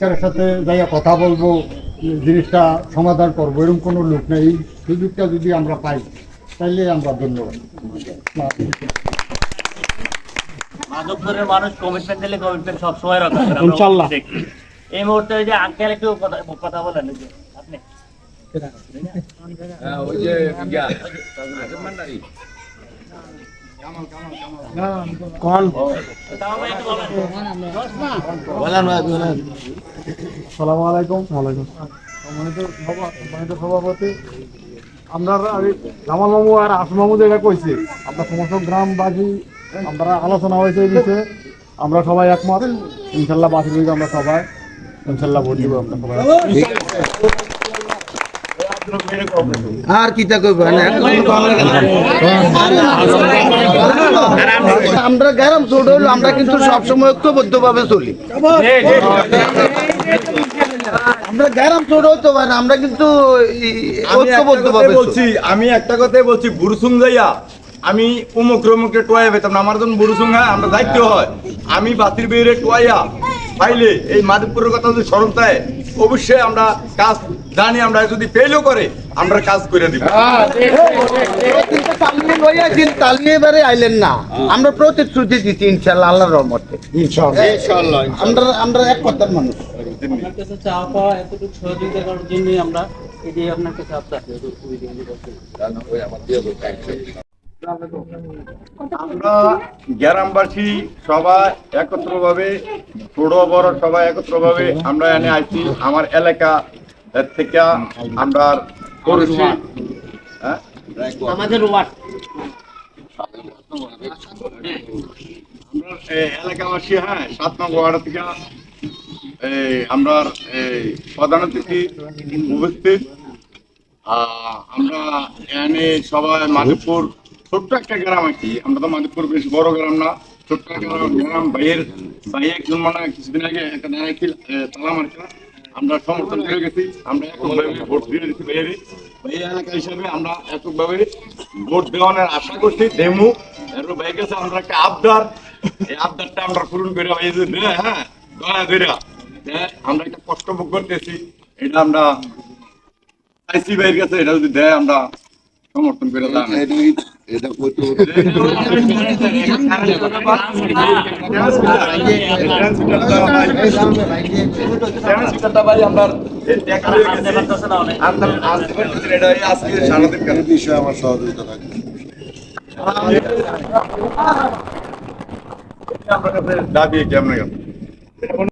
স্যারের সাথে যাইয়া কথা বলব জিনিসটা সমাধান করব এরকম কোনো লোক নেই। এই সুযোগটা যদি আমরা পাই তাইলে আমরা ধন্যবাদ। মাধবপুরের মানুষ কমিটমেন্ট দিলে কমিটমেন্ট সব সময় রক্ষা ইনশাল্লাহ। এই মুহূর্তে যে আঙ্কেল একটু কথা বলেন ওই যে, আপনি। কোন তাও ভাই একটু বলেন। সালামু আলাইকুম ওয়ালাইকুম সম্মানিত সভাপতি। আমরা জামাল মামু আর মামু যেটা কইছে আমরা সমস্ত গ্রামবাসী আমরা আলোচনা হয়েছে এই বিষয়ে। আমরা সবাই একমত। ইনশাল্লাহ বাসী দিকে আমরা সবাই ইনশাল্লাহ ভোট দিব আমরা সবাই। আর কইব? না আমরা গ্রাম ছোট হইল আমরা কিন্তু সবসময় ঐক্যবদ্ধ ভাবে চলি। আমরা গ্রাম ছোট হইতে পারি আমরা কিন্তু আমি একটা ঐক্যবদ্ধ কথাই ভাবে বলছি আমি একটা কথাই বলছি বুড়ুসুং যাইয়া আমি উমুক রমুকে টোয়াই পেতাম না আমার যখন বুড়ুসুং হয় আমরা দায়িত্ব হয়। আমি বাতির বেড়ে টোয়াইয়া পাইলে এই মাধবপুরের কথা যদি স্মরণ অবশ্যই আমরা কাজ জানি আমরা যদি ফেলও করে আমরা কাজ করে দিব। এবারে আইলেন না। আমরা প্রতিশ্রুতি দিচ্ছি ইনশাল্লাহ আল্লাহর রহমতে। ইনশাল্লাহ আমরা আমরা এক কথার মানুষ। আপনার কাছে চাওয়া পাওয়া এতটুকু সহযোগিতা করার জন্যই আমরা এই যে আপনার কাছে আপনার আমরা গ্রামবাসী সবাই একত্রভাবে ছোট বড় সবাই একত্রভাবে আমরা এনে আইছি। আমার এলাকা থেকে আমরা করেছি। হ্যাঁ? আমাদের ওয়ার্ড আমরা এই এলাকাবাসী হ্যাঁ সাত নম্বর ওয়ার্ড থেকে এই আমরা এই প্রধান অতিথি উপস্থিত। আমরা এখানে সবাই মাধবপুর ছোট্ট একটা গ্রাম আর কি আমরা তো মাধবপুর বেশ বড় গ্রাম না ছোট্ট একটা গ্রাম ভাইয়ের ভাই একজন মানে কিছুদিন আগে একটা দাঁড়াইছিল তালা মারছিল আমরা সমর্থন করে গেছি। আমরা এককভাবে ভোট দিয়ে দিচ্ছি ভাইয়ের ভাই এলাকা হিসাবে আমরা এককভাবে ভোট দেওয়ানোর আশা করছি। ডেমু এরপর ভাই কাছে আমরা একটা আবদার। এই আবদারটা আমরা পূরণ করে ভাই হ্যাঁ দয়া করে। আমরা একটা কষ্ট ভোগ করতেছি। এটা আমরা আইসি ভাইয়ের কাছে, এটা যদি দেয়, আমরা সমর্থন করে দাম না অনেক বিষয়ে আমার সহযোগিতা থাকবে দাবি কেমন